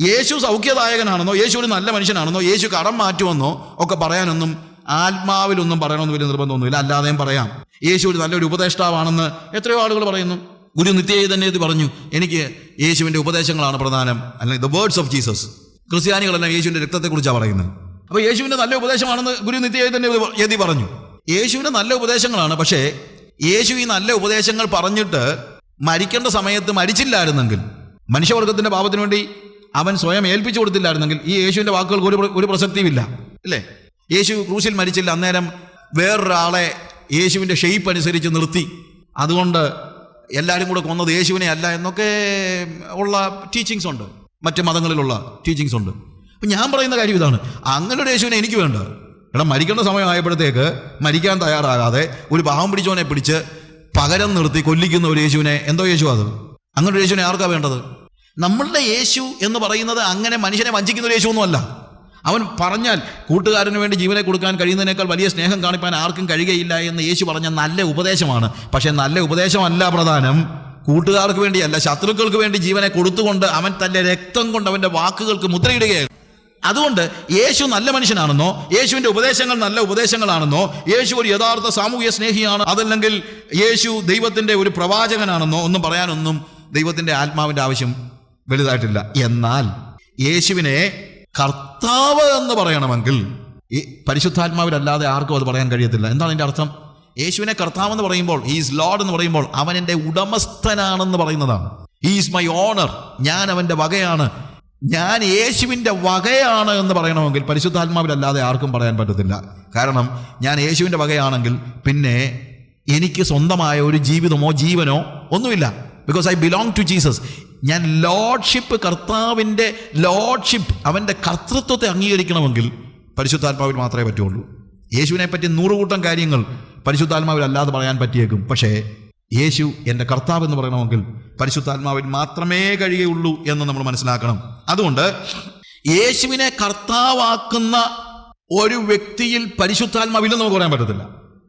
യേശു സൗഖ്യദായകനാണെന്നോ യേശു ഒരു നല്ല മനുഷ്യനാണെന്നോ യേശു കടം മാറ്റുമെന്നോ ഒക്കെ പറയാനൊന്നും ആത്മാവിലൊന്നും പറയണമെന്ന് വലിയ നിർബന്ധമൊന്നുമില്ല. അല്ലാതെയും പറയാം. യേശു ഒരു നല്ലൊരു ഉപദേഷ്ടാവാണെന്ന് എത്രയോ ആളുകൾ പറയുന്നു. ഗുരു നിത്യയെ തന്നെ ഇത് പറഞ്ഞു. എനിക്ക് യേശുവിന്റെ ഉപദേശങ്ങളാണ് പ്രധാനം. അല്ലെങ്കിൽ ദ വേർഡ്സ് ഓഫ് ജീസസ് ക്രിസ്ത്യാനികളെല്ലാം യേശുവിന്റെ രക്തത്തെക്കുറിച്ചാണ് പറയുന്നത്. അപ്പോൾ യേശുവിന്റെ നല്ല ഉപദേശമാണെന്ന് ഗുരു നിത്യയെ തന്നെ എഴുതി പറഞ്ഞു. യേശുവിന്റെ നല്ല ഉപദേശങ്ങളാണ് പക്ഷേ യേശു ഈ നല്ല ഉപദേശങ്ങൾ പറഞ്ഞിട്ട് മരിക്കേണ്ട സമയത്ത് മരിച്ചില്ലായിരുന്നെങ്കിൽ മനുഷ്യവർഗത്തിന്റെ പാപത്തിന് വേണ്ടി അവൻ സ്വയം ഏൽപ്പിച്ചു കൊടുത്തില്ലായിരുന്നെങ്കിൽ ഈ യേശുവിന്റെ വാക്കുകൾക്ക് ഒരു ഒരു പ്രസക്തിയുമില്ല. അല്ലേ യേശു ക്രൂശിൽ മരിച്ചില്ല. അന്നേരം വേറൊരാളെ യേശുവിന്റെ ഷെയ്പ്പ് അനുസരിച്ച് നിർത്തി. അതുകൊണ്ട് എല്ലാവരും കൂടെ കൊന്നത് യേശുവിനെ അല്ല എന്നൊക്കെ ഉള്ള ടീച്ചിങ്സ് ഉണ്ട്. മറ്റ് മതങ്ങളിലുള്ള ടീച്ചിങ്സ് ഉണ്ട്. അപ്പം ഞാൻ പറയുന്ന കാര്യം ഇതാണ്. അങ്ങനെ ഒരു യേശുവിനെ എനിക്ക് വേണ്ട. എടാ മരിക്കേണ്ട സമയമായപ്പോഴത്തേക്ക് മരിക്കാൻ തയ്യാറാകാതെ ഒരു പാവം പിടിച്ചവനെ പിടിച്ച് പകരം നിർത്തി കൊല്ലിക്കുന്ന ഒരു യേശുവിനെ എന്തോ യേശു അത്? അങ്ങനെ ഒരു യേശുവിനെ ആർക്കാണ് വേണ്ടത്? നമ്മളുടെ യേശു എന്ന് പറയുന്നത് അങ്ങനെ മനുഷ്യനെ വഞ്ചിക്കുന്ന ഒരു യേശു ഒന്നുമല്ല അവൻ പറഞ്ഞാൽ കൂട്ടുകാരന് വേണ്ടി ജീവനെ കൊടുക്കാൻ കഴിയുന്നതിനേക്കാൾ വലിയ സ്നേഹം കാണിപ്പാൻ ആർക്കും കഴിയുകയില്ല എന്ന് യേശു പറഞ്ഞ നല്ല ഉപദേശമാണ്. പക്ഷേ നല്ല ഉപദേശമല്ല പ്രധാനം. കൂട്ടുകാർക്ക് വേണ്ടിയല്ല ശത്രുക്കൾക്ക് വേണ്ടി ജീവനെ കൊടുത്തുകൊണ്ട് അവൻ തന്റെ രക്തം കൊണ്ട് അവന്റെ വാക്കുകൾക്ക് മുദ്രയിടുകയാണ്. അതുകൊണ്ട് യേശു നല്ല മനുഷ്യനാണെന്നോ യേശുവിന്റെ ഉപദേശങ്ങൾ നല്ല ഉപദേശങ്ങളാണെന്നോ യേശു ഒരു യഥാർത്ഥ സാമൂഹ്യ സ്നേഹിയാണ് അതല്ലെങ്കിൽ യേശു ദൈവത്തിന്റെ ഒരു പ്രവാചകനാണെന്നോ ഒന്നും പറയാനൊന്നും ദൈവത്തിന്റെ ആത്മാവിന്റെ ആവശ്യം വലുതായിട്ടില്ല. എന്നാൽ യേശുവിനെ കർത്താവ് എന്ന് പറയണമെങ്കിൽ ഈ പരിശുദ്ധാത്മാവിലല്ലാതെ ആർക്കും അത് പറയാൻ കഴിയത്തില്ല. എന്താണ് എന്റെ അർത്ഥം? യേശുവിനെ കർത്താവ് എന്ന് പറയുമ്പോൾ ഈസ് ലോഡ് എന്ന് പറയുമ്പോൾ അവൻ എന്റെ ഉടമസ്ഥനാണെന്ന് പറയുന്നതാണ്. ഈസ് മൈ ഓണർ ഞാൻ അവന്റെ വകയാണ്. ഞാൻ യേശുവിന്റെ വകയാണ് എന്ന് പറയണമെങ്കിൽ പരിശുദ്ധാത്മാവിലല്ലാതെ ആർക്കും പറയാൻ പറ്റത്തില്ല. കാരണം ഞാൻ യേശുവിന്റെ വകയാണെങ്കിൽ പിന്നെ എനിക്ക് സ്വന്തമായ ഒരു ജീവിതമോ ജീവനോ ഒന്നുമില്ല. Because I belong to Jesus ഞാൻ ലോഡ്ഷിപ്പ് കർത്താവിന്റെ ലോഡ്ഷിപ്പ് അവന്റെ കർത്തൃത്വത്തെ അംഗീകരിക്കണമെങ്കിൽ പരിശുദ്ധാത്മാവിൽ മാത്രമേ പറ്റുള്ളൂ യേശുവിനെ പറ്റി നൂറുകൂട്ടം കാര്യങ്ങൾ പരിശുദ്ധാത്മാവിൽ അല്ലാതെ പറയാൻ പറ്റിയേക്കും. പക്ഷേ യേശു എന്റെ കർത്താവ് എന്ന് പറയണമെങ്കിൽ പരിശുദ്ധാത്മാവിൽ മാത്രമേ കഴിയുള്ളൂ എന്ന് നമ്മൾ മനസ്സിലാക്കണം. അതുകൊണ്ട് യേശുവിനെ കർത്താവാക്കുന്ന ഒരു വ്യക്തിയിൽ പരിശുദ്ധാത്മാവില്ലെന്ന് നമുക്ക് പറയാൻ പറ്റത്തില്ല.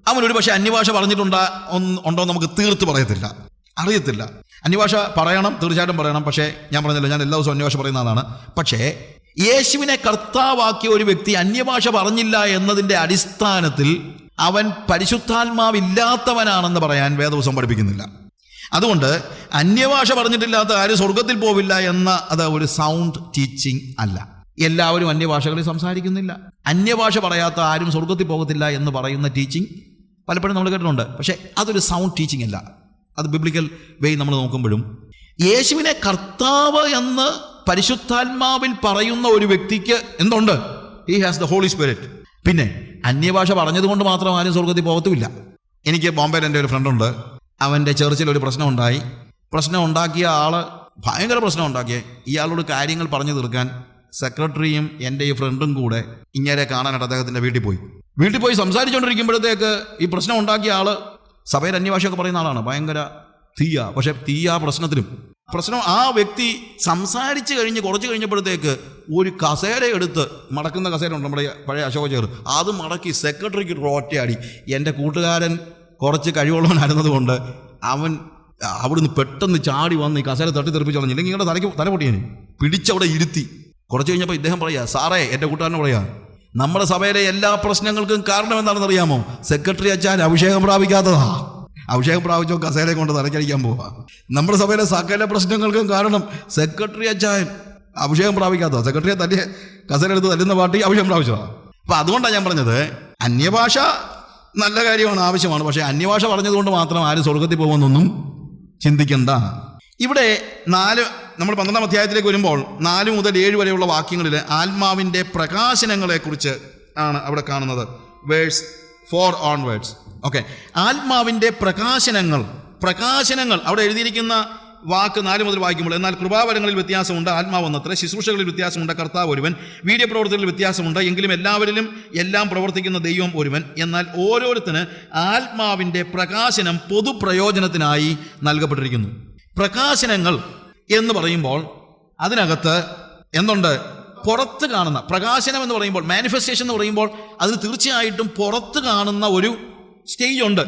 അവൻ ഒരു പക്ഷേ അന്യഭാഷ പറഞ്ഞിട്ടുണ്ടാ ഉണ്ടോ നമുക്ക് തീർത്ത് പറയത്തില്ല. അറിയത്തില്ല. അന്യഭാഷ പറയണം തീർച്ചയായിട്ടും പറയണം. പക്ഷേ ഞാൻ പറഞ്ഞല്ലോ ഞാൻ എല്ലാ ദിവസവും അന്യഭാഷ പറയുന്ന ആളാണ്. പക്ഷേ യേശുവിനെ കർത്താവാക്കിയ ഒരു വ്യക്തി അന്യഭാഷ പറഞ്ഞില്ല എന്നതിന്റെ അടിസ്ഥാനത്തിൽ അവൻ പരിശുദ്ധാത്മാവില്ലാത്തവനാണെന്ന് പറയാൻ വേദവസം പഠിപ്പിക്കുന്നില്ല. അതുകൊണ്ട് അന്യഭാഷ പറഞ്ഞിട്ടില്ലാത്ത ആരും സ്വർഗത്തിൽ പോവില്ല എന്ന അത് ഒരു സൗണ്ട് ടീച്ചിങ് അല്ല. എല്ലാവരും അന്യഭാഷകളിൽ സംസാരിക്കുന്നില്ല. അന്യഭാഷ പറയാത്ത ആരും സ്വർഗത്തിൽ പോകത്തില്ല എന്ന് പറയുന്ന ടീച്ചിങ് പലപ്പോഴും നമ്മൾ കേട്ടിട്ടുണ്ട്. പക്ഷേ അതൊരു സൗണ്ട് ടീച്ചിങ് അല്ല. അത് ബിബ്ലിക്കൽ വേ നമ്മൾ നോക്കുമ്പോഴും യേശുവിനെ കർത്താവ് എന്ന് പരിശുദ്ധാത്മാവിൽ പറയുന്ന ഒരു വ്യക്തിക്ക് എന്തുണ്ട്? He has the holy spirit പിന്നെ അന്യഭാഷ പറഞ്ഞതുകൊണ്ട് മാത്രം ആരും സ്വർഗത്തിൽ പോകത്തുമില്ല. എനിക്ക് ബോംബെയിൽ എന്റെ ഒരു ഫ്രണ്ടുണ്ട് അവന്റെ ചെർച്ചിൽ ഒരു പ്രശ്നം ഉണ്ടായി. പ്രശ്നം ഉണ്ടാക്കിയ ആൾ ഭയങ്കര പ്രശ്നം ഉണ്ടാക്കിയ. ഇയാളോട് കാര്യങ്ങൾ പറഞ്ഞു തീർക്കാൻ സെക്രട്ടറിയും എന്റെ ഈ ഫ്രണ്ടും കൂടെ ഇങ്ങനെ കാണാനായിട്ട് അദ്ദേഹത്തിന്റെ വീട്ടിൽ പോയി. വീട്ടിൽ പോയി സംസാരിച്ചുകൊണ്ടിരിക്കുമ്പോഴത്തേക്ക് ഈ പ്രശ്നം ഉണ്ടാക്കിയ ആൾ സഭയിൽ അന്യഭാഷയൊക്കെ പറയുന്ന ആളാണ്. ഭയങ്കര തീയ. പക്ഷെ തീയ പ്രശ്നത്തിലും. പ്രശ്നം ആ വ്യക്തി സംസാരിച്ച് കഴിഞ്ഞ് കുറച്ച് കഴിഞ്ഞപ്പോഴത്തേക്ക് ഒരു കസേര എടുത്ത് മടക്കുന്ന കസേര ഉണ്ട് നമ്മുടെ പഴയ അശോക ചേർ അത് മടക്കി സെക്രട്ടറിക്ക് റോറ്റയാടി. എന്റെ കൂട്ടുകാരൻ കുറച്ച് കഴിവുള്ളവനായിരുന്നത് കൊണ്ട് അവൻ അവിടുന്ന് പെട്ടെന്ന് ചാടി വന്ന് ഈ കസേര തട്ടി തെറിപ്പിച്ച് കളഞ്ഞില്ലെങ്കിൽ ഇങ്ങനെ തലയ്ക്ക് തല പൊട്ടിയന് പിടിച്ചവിടെ ഇരുത്തി. കുറച്ച് കഴിഞ്ഞപ്പോൾ ഇദ്ദേഹം പറയാ സാറേ എന്റെ കൂട്ടുകാരനെ പറയാ നമ്മുടെ സഭയിലെ എല്ലാ പ്രശ്നങ്ങൾക്കും കാരണം എന്താണെന്ന് അറിയാമോ സെക്രട്ടറി അച്ഛൻ അഭിഷേകം പ്രാപിക്കാത്തതാ. അഭിഷേകം പ്രാപിച്ചോ കസേരയെ കൊണ്ട് തലക്കടിക്കാൻ പോവാ. നമ്മുടെ സഭയിലെ സകല പ്രശ്നങ്ങൾക്കും കാരണം സെക്രട്ടറി അച്ഛൻ അഭിഷേകം പ്രാപിക്കാത്തതാ. സെക്രട്ടറിയെ തല്ലിയ കസേര എടുത്ത് തല്ലുന്ന പാർട്ടി അഭിഷേകം പ്രാപിച്ചതാ. അപ്പൊ അതുകൊണ്ടാണ് ഞാൻ പറഞ്ഞത് അന്യഭാഷ നല്ല കാര്യമാണ് ആവശ്യമാണ്. പക്ഷേ അന്യഭാഷ പറഞ്ഞതുകൊണ്ട് മാത്രം ആരും സ്വർഗത്തിൽ പോകുമെന്നൊന്നും ചിന്തിക്കണ്ട. ഇവിടെ നാല് നമ്മൾ പന്ത്രണ്ടാം അധ്യായത്തിലേക്ക് വരുമ്പോൾ നാല് മുതൽ ഏഴ് വരെയുള്ള വാക്യങ്ങളിൽ ആത്മാവിന്റെ പ്രകാശനങ്ങളെക്കുറിച്ച് ആണ് അവിടെ കാണുന്നത്. Verse four on words okay ആത്മാവിന്റെ പ്രകാശനങ്ങൾ പ്രകാശനങ്ങൾ. അവിടെ എഴുതിയിരിക്കുന്ന വാക്ക് നാല് മുതൽ വായിക്കുമ്പോൾ എന്നാൽ കൃപാവരങ്ങളിൽ വ്യത്യാസമുണ്ട് ആത്മാവ് ഒന്നത്ര ശുശ്രൂഷകളിൽ വ്യത്യാസമുണ്ട് കർത്താവ് ഒരുവൻ. വീഡിയോ വീര്യപ്രവർത്തനങ്ങളിൽ വ്യത്യാസമുണ്ട് എങ്കിലും എല്ലാവരിലും എല്ലാം പ്രവർത്തിക്കുന്ന ദൈവം ഒരുവൻ. എന്നാൽ ഓരോരുത്തന് ആത്മാവിന്റെ പ്രകാശനം പൊതുപ്രയോജനത്തിനായി നൽകപ്പെട്ടിരിക്കുന്നു. പ്രകാശനങ്ങൾ എന്ന് പറയുമ്പോൾ അതിനകത്ത് എന്തുണ്ട്? പുറത്ത് കാണുന്ന പ്രകാശനം എന്ന് പറയുമ്പോൾ മാനിഫെസ്റ്റേഷൻ എന്ന് പറയുമ്പോൾ അതിന് തീർച്ചയായിട്ടും പുറത്ത് കാണുന്ന ഒരു സ്റ്റേജ് ഉണ്ട്.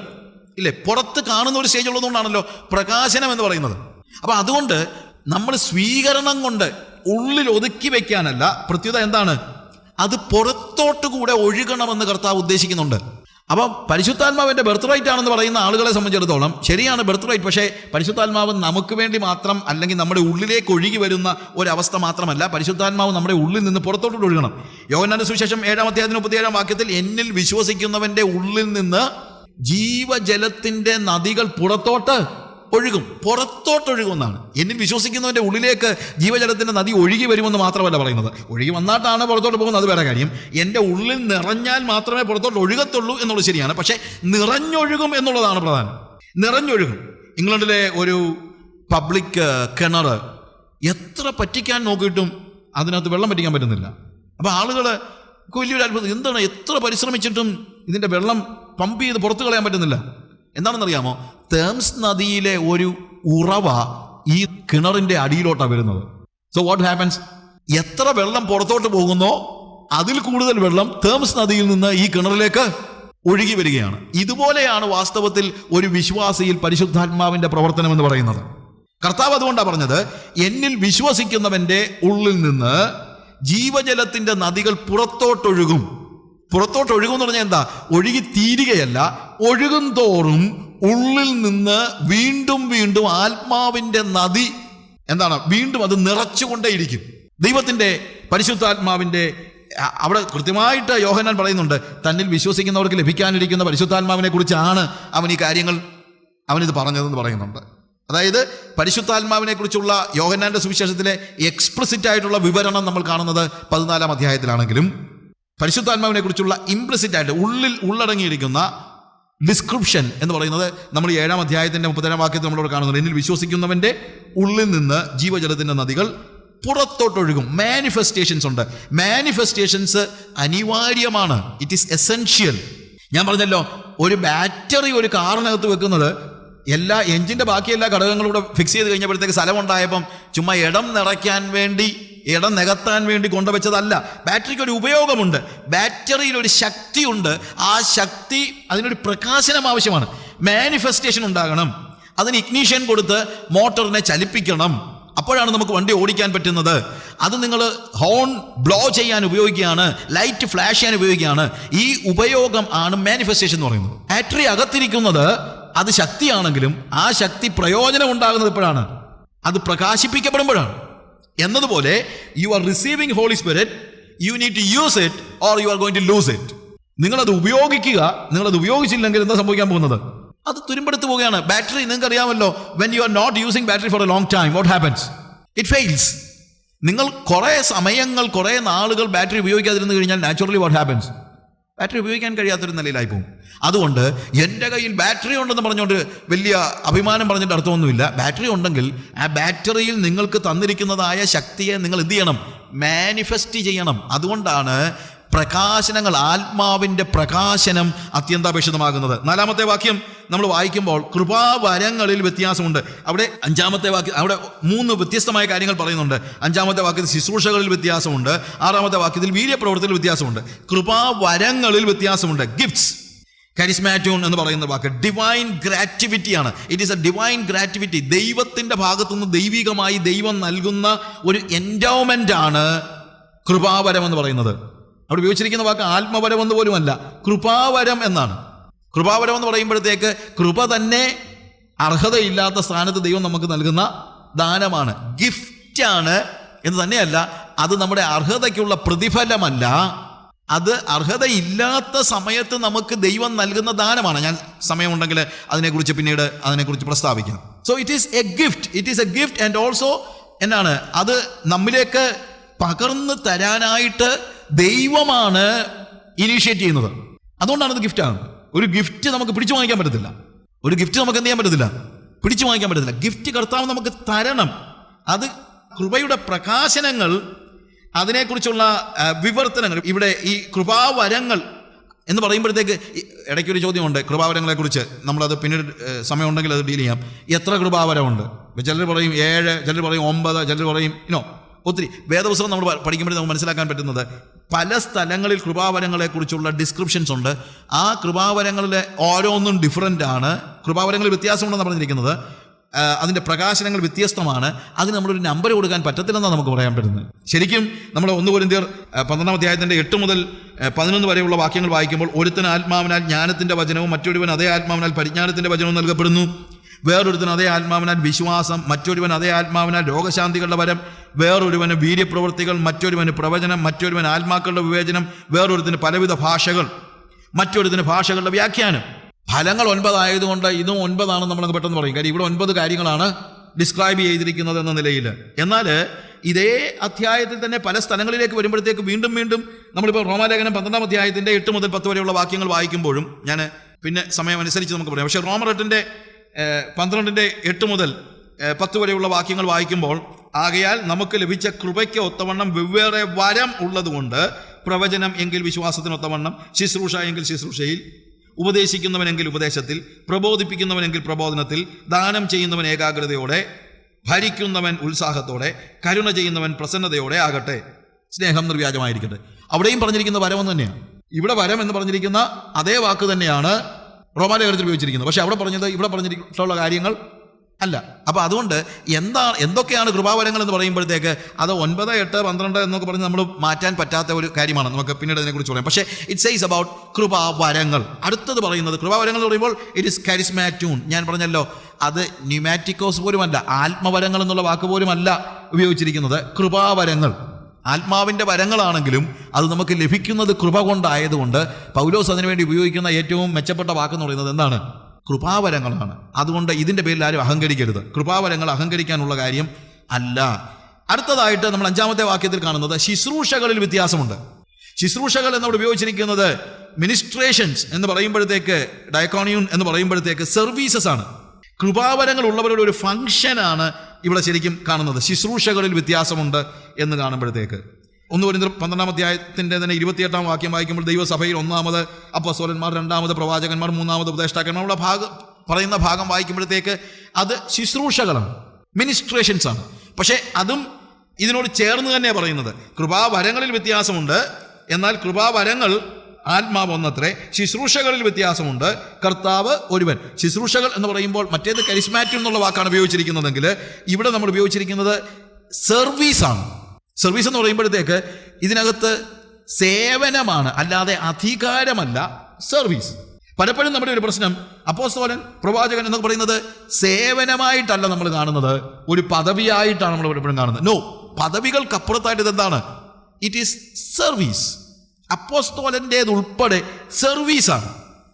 ഇല്ലേ? പുറത്ത് കാണുന്ന ഒരു സ്റ്റേജ് ഉള്ളതുകൊണ്ടാണല്ലോ പ്രകാശനം എന്ന് പറയുന്നത്. അപ്പൊ അതുകൊണ്ട് നമ്മൾ സ്വീകരണം കൊണ്ട് ഉള്ളിൽ ഒതുക്കി വെക്കാനല്ല പ്രത്യുത എന്താണ്? അത് പുറത്തോട്ട് കൂടെ ഒഴുകണമെന്ന് കർത്താവ് ഉദ്ദേശിക്കുന്നുണ്ട്. അപ്പം പരിശുദ്ധാത്മാവിന്റെ ബർത്ത് റൈറ്റ് ആണെന്ന് പറയുന്ന ആളുകളെ സംബന്ധിച്ചിടത്തോളം ശരിയാണ് ബർത്ത് റൈറ്റ് പക്ഷേ പരിശുദ്ധാത്മാവ് നമുക്ക് വേണ്ടി മാത്രം അല്ലെങ്കിൽ നമ്മുടെ ഉള്ളിലേക്ക് ഒഴുകി വരുന്ന ഒരവസ്ഥ മാത്രമല്ല പരിശുദ്ധാത്മാവ് നമ്മുടെ ഉള്ളിൽ നിന്ന് പുറത്തോട്ട് ഒഴുകണം. യോഹന്നാന്റെ സുവിശേഷം ഏഴാം അധ്യായത്തിന് മുപ്പത്തിയേഴാം വാക്യത്തിൽ എന്നിൽ വിശ്വസിക്കുന്നവന്റെ ഉള്ളിൽ നിന്ന് ജീവജലത്തിന്റെ നദികൾ പുറത്തോട്ട് ഒഴുകും. പുറത്തോട്ടൊഴുകുമെന്നാണ്. എന്നിൽ വിശ്വസിക്കുന്നവന്റെ ഉള്ളിലേക്ക് ജീവജലത്തിന്റെ നദി ഒഴുകി വരുമെന്ന് മാത്രമല്ല പറയുന്നത്. ഒഴുകി വന്നാട്ടാണ് പുറത്തോട്ട് പോകുന്നത് അത് വേറെ കാര്യം. എന്റെ ഉള്ളിൽ നിറഞ്ഞാൽ മാത്രമേ പുറത്തോട്ട് ഒഴുകത്തുള്ളൂ എന്നുള്ളത് ശരിയാണ്. പക്ഷേ നിറഞ്ഞൊഴുകും എന്നുള്ളതാണ് പ്രധാനം. നിറഞ്ഞൊഴുകും. ഇംഗ്ലണ്ടിലെ ഒരു പബ്ലിക് കിണർ എത്ര പറ്റിക്കാൻ നോക്കിയിട്ടും അതിനകത്ത് വെള്ളം പറ്റിക്കാൻ പറ്റുന്നില്ല. അപ്പോൾ ആളുകൾ വലിയൊരു അത്ഭുതം. എന്താണ് എത്ര പരിശ്രമിച്ചിട്ടും ഇതിന്റെ വെള്ളം പമ്പ് ചെയ്ത് പുറത്തു കളയാൻ പറ്റുന്നില്ല? എന്താണെന്നറിയാമോ? തേംസ് നദിയിലെ ഒരു ഉറവ ഈ കിണറിന്റെ അടിയിലോട്ടാണ് വരുന്നത്. സോ വാട്ട് ഹാപ്പൻസ് എത്ര വെള്ളം പുറത്തോട്ട് പോകുന്നോ അതിൽ കൂടുതൽ വെള്ളം തേംസ് നദിയിൽ നിന്ന് ഈ കിണറിലേക്ക് ഒഴുകി വരികയാണ്. ഇതുപോലെയാണ് വാസ്തവത്തിൽ ഒരു വിശ്വാസിയിൽ പരിശുദ്ധാത്മാവിന്റെ പ്രവർത്തനം എന്ന് പറയുന്നത്. കർത്താവ് അതുകൊണ്ടാണ് പറഞ്ഞത് എന്നിൽ വിശ്വസിക്കുന്നവന്റെ ഉള്ളിൽ നിന്ന് ജീവജലത്തിന്റെ നദികൾ പുറത്തോട്ടൊഴുകും. പുറത്തോട്ടൊഴുകും എന്ന് പറഞ്ഞാൽ എന്താ? ഒഴുകി തീരുകയല്ല ഒഴുകും തോറും ഉള്ളിൽ നിന്ന് വീണ്ടും വീണ്ടും ആത്മാവിന്റെ നദി എന്താണ്? വീണ്ടും അത് നിറച്ചുകൊണ്ടേയിരിക്കും. ദൈവത്തിന്റെ പരിശുദ്ധാത്മാവിന്റെ അ- അവിടെ കൃത്യമായിട്ട് യോഹനാൻ പറയുന്നുണ്ട് തന്നിൽ വിശ്വസിക്കുന്നവർക്ക് ലഭിക്കാനിരിക്കുന്ന പരിശുദ്ധാത്മാവിനെ കുറിച്ചാണ് അവൻ ഈ കാര്യങ്ങൾ അവനിത് പറഞ്ഞതെന്ന് പറയുന്നുണ്ട്. അതായത് പരിശുദ്ധാത്മാവിനെ കുറിച്ചുള്ള യോഹന്നാന്റെ സുവിശേഷത്തിലെ എക്സ്പ്ലിസിറ്റ് ആയിട്ടുള്ള വിവരണം നമ്മൾ കാണുന്നത് പതിനാലാം അധ്യായത്തിലാണെങ്കിലും പരിശുദ്ധാത്മാവിനെ കുറിച്ചുള്ള ഇംപ്ലിസിറ്റ് ആയിട്ട് ഉള്ളിൽ ഉള്ളടങ്ങിയിരിക്കുന്ന ഡിസ്ക്രിപ്ഷൻ എന്ന് പറയുന്നത് നമ്മൾ ഏഴാം അധ്യായത്തിന്റെ മുപ്പത്തേഴാം വാക്യത്തിൽ നമ്മളോട് കാണുന്നുണ്ട്. എന്നിൽ വിശ്വസിക്കുന്നവന്റെ ഉള്ളിൽ നിന്ന് ജീവജലത്തിന്റെ നദികൾ പുറത്തോട്ടൊഴുകും. മാനിഫെസ്റ്റേഷൻസ് ഉണ്ട്. മാനിഫെസ്റ്റേഷൻസ് അനിവാര്യമാണ്. ഇറ്റ് ഈസ് എസെൻഷ്യൽ ഞാൻ പറഞ്ഞല്ലോ ഒരു ബാറ്ററി ഒരു കാറിനകത്ത് വെക്കുന്നത് എല്ലാ എഞ്ചിന്റെ ബാക്കി എല്ലാ ഘടകങ്ങളും കൂടെ ഫിക്സ് ചെയ്ത് കഴിഞ്ഞപ്പോഴത്തേക്ക് സ്ഥലമുണ്ടായപ്പം ചുമ്മാ ഇടം നിറയ്ക്കാൻ വേണ്ടി ഇടം നികത്താൻ വേണ്ടി കൊണ്ടുവച്ചതല്ല. ബാറ്ററിക്ക് ഒരു ഉപയോഗമുണ്ട്. ബാറ്ററിയിൽ ഒരു ശക്തിയുണ്ട്. ആ ശക്തി അതിനൊരു പ്രകാശനം ആവശ്യമാണ്. മാനിഫെസ്റ്റേഷൻ ഉണ്ടാകണം. അതിന് ഇഗ്നീഷൻ കൊടുത്ത് മോട്ടറിനെ ചലിപ്പിക്കണം. അപ്പോഴാണ് നമുക്ക് വണ്ടി ഓടിക്കാൻ പറ്റുന്നത്. അത് നിങ്ങൾ ഹോൺ ബ്ലോ ചെയ്യാൻ ഉപയോഗിക്കുകയാണ്. ലൈറ്റ് ഫ്ലാഷ് ചെയ്യാൻ ഉപയോഗിക്കുകയാണ്. ഈ ഉപയോഗം ആണ് മാനിഫെസ്റ്റേഷൻ എന്ന് പറയുന്നത്. ബാറ്ററി അകത്തിരിക്കുന്നത് അത് ശക്തിയാണെങ്കിലും ആ ശക്തി പ്രയോജനം ഉണ്ടാകുന്നത് എപ്പോഴാണ്? അത് പ്രകാശിപ്പിക്കപ്പെടുമ്പോഴാണ്. എന്നതുപോലെ you are receiving holy spirit you need to use it or you are going to lose it നിങ്ങളത് ഉപയോഗിക്കുക നിങ്ങളത് ഉപയോഗിച്ചില്ലെങ്കിൽ എന്താ സംഭവിക്കാൻ പോകുന്നത്? അത് തുരുമ്പെടുത്ത് പോവുകയാണ്. ബാറ്ററി നിങ്ങൾക്ക് അറിയാമല്ലോ when you are not using battery for a long time what happens it fails നിങ്ങൾ കുറേ സമയങ്ങൾ കുറേ നാളുകൾ ബാറ്ററി ഉപയോഗിക്കാതിരുന്നു കഴിഞ്ഞാൽ നാച്ചുറലി വാട്ട് ഹാപ്പൻസ് ബാറ്ററി ഉപയോഗിക്കാൻ കഴിയാത്തൊരു നിലയിലായി പോകും അതുകൊണ്ട് എന്റെ കയ്യിൽ ബാറ്ററി ഉണ്ടെന്ന് പറഞ്ഞുകൊണ്ട് വലിയ അഭിമാനം പറഞ്ഞിട്ട് അർത്ഥമൊന്നുമില്ല. ബാറ്ററി ഉണ്ടെങ്കിൽ ആ ബാറ്ററിയിൽ നിങ്ങൾക്ക് തന്നിരിക്കുന്നതായ ശക്തിയെ നിങ്ങൾ എന്ത് ചെയ്യണം? മാനിഫെസ്റ്റ് ചെയ്യണം. അതുകൊണ്ടാണ് പ്രകാശനങ്ങൾ ആത്മാവിന്റെ പ്രകാശനം അത്യന്താപേക്ഷിതമാകുന്നത്. നാലാമത്തെ വാക്യം നമ്മൾ വായിക്കുമ്പോൾ കൃപാവരങ്ങളിൽ വ്യത്യാസമുണ്ട്. അവിടെ അഞ്ചാമത്തെ വാക്യം അവിടെ മൂന്ന് വ്യത്യസ്തമായ കാര്യങ്ങൾ പറയുന്നുണ്ട്. അഞ്ചാമത്തെ വാക്യത്തിൽ ശുശ്രൂഷകളിൽ വ്യത്യാസമുണ്ട്. ആറാമത്തെ വാക്യത്തിൽ വീര്യപ്രവർത്തനത്തിൽ വ്യത്യാസമുണ്ട്. കൃപാവരങ്ങളിൽ വ്യത്യാസമുണ്ട്. ഗിഫ്റ്റ്സ് കരിസ്മാറ്റൂൺ എന്ന് പറയുന്ന വാക്ക് divine ഗ്രാറ്റിവിറ്റിയാണ് it is a divine gratuity ദൈവത്തിന്റെ ഭാഗത്തുനിന്ന് ദൈവികമായി ദൈവം നൽകുന്ന ഒരു എൻഡോമെന്റ് ആണ് കൃപാവരം എന്ന് പറയുന്നത്. അവിടെ ഉപയോഗിച്ചിരിക്കുന്ന വാക്ക് ആത്മവരം എന്ന് പോലുമല്ല കൃപാവരം എന്നാണ്. കൃപാവരം എന്ന് പറയുമ്പോഴത്തേക്ക് കൃപ തന്നെ അർഹതയില്ലാത്ത സ്ഥാനത്ത് ദൈവം നമുക്ക് നൽകുന്ന ദാനമാണ്. ഗിഫ്റ്റാണ് എന്ന് തന്നെയല്ല അത് നമ്മുടെ അർഹതയ്ക്കുള്ള പ്രതിഫലമല്ല. അത് അർഹതയില്ലാത്ത സമയത്ത് നമുക്ക് ദൈവം നൽകുന്ന ദാനമാണ്. ഞാൻ സമയമുണ്ടെങ്കിൽ അതിനെക്കുറിച്ച് പിന്നീട് അതിനെക്കുറിച്ച് പ്രസ്താവിക്കാം. So it is a gift it is a gift and also എന്നാണ് അത് നമ്മിലേക്ക് പകർന്നു തരാനായിട്ട് ദൈവമാണ് ഇനീഷ്യേറ്റ് ചെയ്യുന്നത്. അതുകൊണ്ടാണ് അത് ഗിഫ്റ്റ് ആകുന്നത്. ഒരു ഗിഫ്റ്റ് നമുക്ക് പിടിച്ചു വാങ്ങിക്കാൻ പറ്റത്തില്ല. ഒരു ഗിഫ്റ്റ് നമുക്ക് എന്ത് ചെയ്യാൻ പറ്റത്തില്ല? പിടിച്ചു വാങ്ങിക്കാൻ പറ്റത്തില്ല. ഗിഫ്റ്റ് കർത്താവ് നമുക്ക് തരണം. അത് കൃപയുടെ പ്രകാശനങ്ങൾ അതിനെക്കുറിച്ചുള്ള വിവർത്തനങ്ങൾ ഇവിടെ ഈ കൃപാവരങ്ങൾ എന്ന് പറയുമ്പോഴത്തേക്ക് ഇടയ്ക്കൊരു ചോദ്യമുണ്ട്. കൃപാവരങ്ങളെക്കുറിച്ച് നമ്മളത് പിന്നീട് സമയമുണ്ടെങ്കിൽ അത് ഡീൽ ചെയ്യാം. എത്ര കൃപാവരമുണ്ട്? ചിലർ പറയും ഏഴ് ചിലർ പറയും ഒമ്പത് ചിലർ പറയും ഇനോ ഒത്തിരി വേദപുസ്തകം നമ്മൾ പഠിക്കുമ്പോൾ നമുക്ക് മനസ്സിലാക്കാൻ പറ്റുന്നത്. പല സ്ഥലങ്ങളിൽ കൃപാവരങ്ങളെക്കുറിച്ചുള്ള ഡിസ്ക്രിപ്ഷൻസ് ഉണ്ട്. ആ കൃപാവരങ്ങളിലെ ഓരോന്നും ഡിഫറന്റ് ആണ്. കൃപാവരങ്ങളിൽ വ്യത്യാസമുണ്ടെന്ന് പറഞ്ഞിരിക്കുന്നത്. അതിന്റെ പ്രകാശനങ്ങൾ വ്യത്യസ്തമാണ്. അതിന് നമ്മളൊരു നമ്പർ കൊടുക്കാൻ പറ്റത്തില്ലെന്നാണ് നമുക്ക് പറയാൻ പറ്റുന്നത്. ശരിക്കും നമ്മൾ ഒന്ന് കുരിന്തിയർ ആ, പന്ത്രണ്ടാം അധ്യായത്തിന്റെ എട്ട് മുതൽ പതിനൊന്ന് വരെയുള്ള വാക്യങ്ങൾ വായിക്കുമ്പോൾ ഒരുത്തൻ ആത്മാവിനാൽ ജ്ഞാനത്തിന്റെ വചനവും മറ്റൊരുവൻ അതേ ആത്മാവിനാൽ പരിജ്ഞാനത്തിന്റെ വചനവും നൽകപ്പെടുന്നു. വേറൊരുത്തൻ അതേ ആത്മാവിനാൽ വിശ്വാസം മറ്റൊരുവൻ അതേ ആത്മാവിനാൽ രോഗശാന്തികളുടെ വരം വേറൊരുവന് വീര്യപ്രവൃത്തികൾ മറ്റൊരുവന് പ്രവചനം മറ്റൊരുവന് ആത്മാക്കളുടെ വിവേചനം വേറൊരുത്തിന് പലവിധ ഭാഷകൾ മറ്റൊരുത്തിന് ഭാഷകളുടെ വ്യാഖ്യാനം. ഫലങ്ങൾ ഒൻപതായതുകൊണ്ട് ഇതും ഒൻപതാണ് നമ്മളങ്ങ് പെട്ടെന്ന് പറയും. കാര്യം ഇവിടെ ഒൻപത് കാര്യങ്ങളാണ് ഡിസ്ക്രൈബ് ചെയ്തിരിക്കുന്നത് എന്ന നിലയിൽ. എന്നാൽ ഇതേ അധ്യായത്തിൽ തന്നെ പല സ്ഥലങ്ങളിലേക്ക് വരുമ്പോഴത്തേക്ക് വീണ്ടും വീണ്ടും നമ്മളിപ്പോൾ റോമാലേഖനം പന്ത്രണ്ടാം അധ്യായത്തിന്റെ എട്ട് മുതൽ പത്ത് വരെയുള്ള വാക്യങ്ങൾ വായിക്കുമ്പോഴും ഞാൻ പിന്നെ സമയമനുസരിച്ച് നമുക്ക് പറയാം. പക്ഷേ ഏഹ്, പന്ത്രണ്ടിന്റെ എട്ട് മുതൽ പത്ത് വരെയുള്ള വാക്യങ്ങൾ വായിക്കുമ്പോൾ ആകയാൽ നമുക്ക് ലഭിച്ച കൃപയ്ക്ക് ഒത്തവണ്ണം വെവ്വേറെ വരം ഉള്ളതുകൊണ്ട് പ്രവചനം എങ്കിൽ വിശ്വാസത്തിനൊത്തവണ്ണം ശുശ്രൂഷ എങ്കിൽ ശുശ്രൂഷയിൽ ഉപദേശിക്കുന്നവനെങ്കിൽ ഉപദേശത്തിൽ പ്രബോധിപ്പിക്കുന്നവനെങ്കിൽ പ്രബോധനത്തിൽ ദാനം ചെയ്യുന്നവൻ ഏകാഗ്രതയോടെ ഭരിക്കുന്നവൻ ഉത്സാഹത്തോടെ കരുണ ചെയ്യുന്നവൻ പ്രസന്നതയോടെ ആകട്ടെ. സ്നേഹം നിർവ്യാജമായിരിക്കട്ടെ. അവിടെയും പറഞ്ഞിരിക്കുന്ന വരം തന്നെയാണ്. ഇവിടെ വരം എന്ന് പറഞ്ഞിരിക്കുന്ന അതേ വാക്ക് തന്നെയാണ് റോമാലേഖനത്തിൽ ഉപയോഗിച്ചിരിക്കുന്നത്. പക്ഷേ അവിടെ പറഞ്ഞത് ഇവിടെ പറഞ്ഞിട്ടുള്ള കാര്യങ്ങൾ അല്ല അപ്പോൾ അതുകൊണ്ട് എന്താ എന്തൊക്കെയാണ് കൃപാവരങ്ങൾ എന്ന് പറയുമ്പോഴത്തേക്ക് അത് ഒൻപത് എട്ട് പന്ത്രണ്ട് എന്നൊക്കെ പറഞ്ഞ് നമ്മൾ മാറ്റാൻ പറ്റാത്ത ഒരു കാര്യമാണ്. നമുക്ക് പിന്നീട് അതിനെക്കുറിച്ച് പറയാം. പക്ഷേ ഇറ്റ് സേസ് അബൌട്ട് കൃപാവരങ്ങൾ. അടുത്തത് പറയുന്നത് കൃപാവരങ്ങൾ എന്ന് പറയുമ്പോൾ ഇറ്റ് ഇസ് കരിസ്മാറ്റൂൺ ഞാൻ പറഞ്ഞല്ലോ അത് ന്യൂമാറ്റിക്കോസ് പോലുമല്ല ആത്മവരങ്ങൾ എന്നുള്ള വാക്ക് പോലുമല്ല ഉപയോഗിച്ചിരിക്കുന്നത്. കൃപാവരങ്ങൾ. ആത്മാവിന്റെ വരങ്ങളാണെങ്കിലും അത് നമുക്ക് ലഭിക്കുന്നത് കൃപ കൊണ്ടായതുകൊണ്ട് പൗലോസ് അതിനുവേണ്ടി ഉപയോഗിക്കുന്ന ഏറ്റവും മെച്ചപ്പെട്ട വാക്കെന്ന് പറയുന്നത് എന്താണ്? കൃപാവരങ്ങളാണ്. അതുകൊണ്ട് ഇതിന്റെ പേരിൽ ആരും അഹങ്കരിക്കരുത്. കൃപാവരങ്ങൾ അഹങ്കരിക്കാനുള്ള കാര്യം അല്ല. അടുത്തതായിട്ട് നമ്മൾ അഞ്ചാമത്തെ വാക്യത്തിൽ കാണുന്നത് ശുശ്രൂഷകളിൽ വ്യത്യാസമുണ്ട്. ശുശ്രൂഷകൾ എന്നോട് ഉപയോഗിച്ചിരിക്കുന്നത് മിനിസ്ട്രേഷൻസ് എന്ന് പറയുമ്പോഴത്തേക്ക് ഡയക്കോണിയൂൺ എന്ന് പറയുമ്പോഴത്തേക്ക് സർവീസസ് ആണ്. കൃപാവരങ്ങൾ ഉള്ളവരുടെ ഒരു ഫംഗ്ഷനാണ് ഇവിടെ ശരിക്കും കാണുന്നത്. ശുശ്രൂഷകളിൽ വ്യത്യാസമുണ്ട് എന്ന് കാണുമ്പോഴത്തേക്ക്. ഒന്ന് പറയുന്ന പന്ത്രണ്ടാം അധ്യായത്തിന്റെ തന്നെ ഇരുപത്തിയെട്ടാം വാക്യം വായിക്കുമ്പോൾ ദൈവസഭയിൽ ഒന്നാമത് അപ്പസ്വലന്മാർ രണ്ടാമത് പ്രവാചകന്മാർ മൂന്നാമത് ഉപദേഷ്ടാക്കന്മാർ നമ്മുടെ ഭാഗം പറയുന്ന ഭാഗം വായിക്കുമ്പോഴത്തേക്ക് അത് ശുശ്രൂഷകളാണ് മിനിസ്ട്രേഷൻസ് ആണ്. പക്ഷേ അതും ഇതിനോട് ചേർന്ന് തന്നെ പറയുന്നത്. കൃപാവരങ്ങളിൽ വ്യത്യാസമുണ്ട് എന്നാൽ കൃപാവരങ്ങൾ ആത്മാവ് ഒന്നത്രേ ശുശ്രൂഷകളിൽ വ്യത്യാസമുണ്ട് കർത്താവ് ഒരുവൻ. ശുശ്രൂഷകൾ എന്ന് പറയുമ്പോൾ മറ്റേത് കരിസ്മാറ്റിക് എന്നുള്ള വാക്കാണ് ഉപയോഗിച്ചിരിക്കുന്നതെങ്കിൽ ഇവിടെ നമ്മൾ ഉപയോഗിച്ചിരിക്കുന്നത് സർവീസാണ് സർവീസ് എന്ന് പറയുമ്പോഴത്തേക്ക് ഇതിനകത്ത് സേവനമാണ് അല്ലാതെ അധികാരമല്ല സർവീസ്. പലപ്പോഴും നമ്മുടെ ഒരു പ്രശ്നം അപ്പോസ്തോലൻ പ്രവാചകൻ എന്നൊക്കെ പറയുന്നത് സേവനമായിട്ടല്ല നമ്മൾ കാണുന്നത് ഒരു പദവിയായിട്ടാണ് നമ്മൾ പലപ്പോഴും കാണുന്നത്. നോ പദവികൾക്കപ്പുറത്തായിട്ട് ഇതെന്താണ്? ഇറ്റ് ഈസ് സർവീസ് അപ്പോസ്തോലന്റേത് ഉൾപ്പെടെ സർവീസാണ്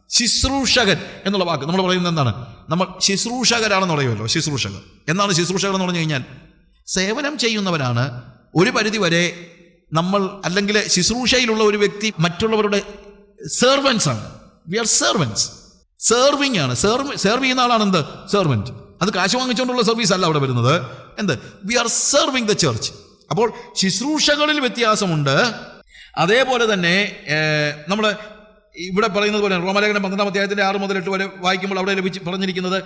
ശുശ്രൂഷകൻ എന്നുള്ള വാക്ക്. നമ്മൾ പറയുന്നത് എന്താണ്? നമ്മൾ ശുശ്രൂഷകരാണെന്ന് പറയുമല്ലോ ശുശ്രൂഷകർ. എന്നാണ് ശുശ്രൂഷകർ എന്ന് പറഞ്ഞു കഴിഞ്ഞാൽ സേവനം ചെയ്യുന്നവരാണ് ഒരു പരിധി വരെ നമ്മൾ അല്ലെങ്കിൽ ശുശ്രൂഷയിലുള്ള ഒരു വ്യക്തി മറ്റുള്ളവരുടെ സെർവൻസ് ആണ്. വി ആർ സെർവൻസ് സെർവിങ് ആണ്. സെർവ് സെർവ് ചെയ്യുന്ന ആളാണ് എന്ത്? സെർവന്റ് അത് കാശ് വാങ്ങിച്ചുകൊണ്ടുള്ള സർവീസ് അല്ല അവിടെ വരുന്നത്. എന്ത്? We are serving the church അപ്പോൾ ശുശ്രൂഷകളിൽ വ്യത്യാസമുണ്ട്. അതേപോലെ തന്നെ നമ്മൾ ഇവിടെ പറയുന്നത് പോലെ റോമലേഖനം പന്ത്രണ്ടാം അധ്യായത്തിന്റെ ആറ് മുതൽ എട്ട് വരെ വായിക്കുമ്പോൾ അവിടെ ലഭിച്ച് പറഞ്ഞിരിക്കുന്നത്?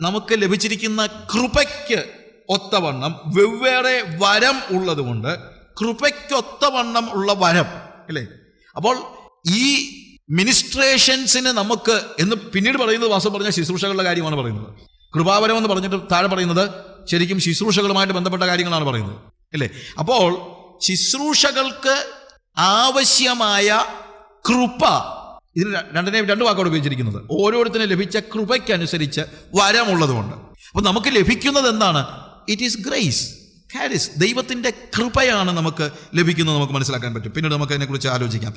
നമുക്ക് ലഭിച്ചിരിക്കുന്ന കൃപയ്ക്ക് ഒത്തവണ്ണം വെവ്വേറെ വരം ഉള്ളതുകൊണ്ട് കൃപയ്ക്കൊത്തവണ്ണം ഉള്ള വരം അല്ലേ? അപ്പോൾ ഈ മിനിസ്ട്രേഷൻസിന് നമുക്ക് എന്ന് പിന്നീട് പറയുന്നത് വാസം പറഞ്ഞ ശുശ്രൂഷകളുടെ കാര്യമാണ് പറയുന്നത്. കൃപാവരം എന്ന് പറഞ്ഞിട്ട് താഴെ പറയുന്നത് ശരിക്കും ശുശ്രൂഷകളുമായിട്ട് ബന്ധപ്പെട്ട കാര്യങ്ങളാണ് പറയുന്നത് അല്ലേ? അപ്പോൾ ശുശ്രൂഷകൾക്ക് ആവശ്യമായ കൃപ ഇതിന് രണ്ടിനെയും രണ്ട് വാക്കോട് ഉപയോഗിച്ചിരിക്കുന്നത്. ഓരോരുത്തരും ലഭിച്ച കൃപയ്ക്കനുസരിച്ച് വരമുള്ളതുകൊണ്ട്. അപ്പോൾ നമുക്ക് ലഭിക്കുന്നത് എന്താണ്? ഇറ്റ് ഈസ് ഗ്രേസ് ഹാരിസ് ദൈവത്തിന്റെ കൃപയാണ് നമുക്ക് ലഭിക്കുന്നത് നമുക്ക് മനസ്സിലാക്കാൻ പറ്റും. പിന്നീട് നമുക്ക് അതിനെക്കുറിച്ച് ആലോചിക്കാം.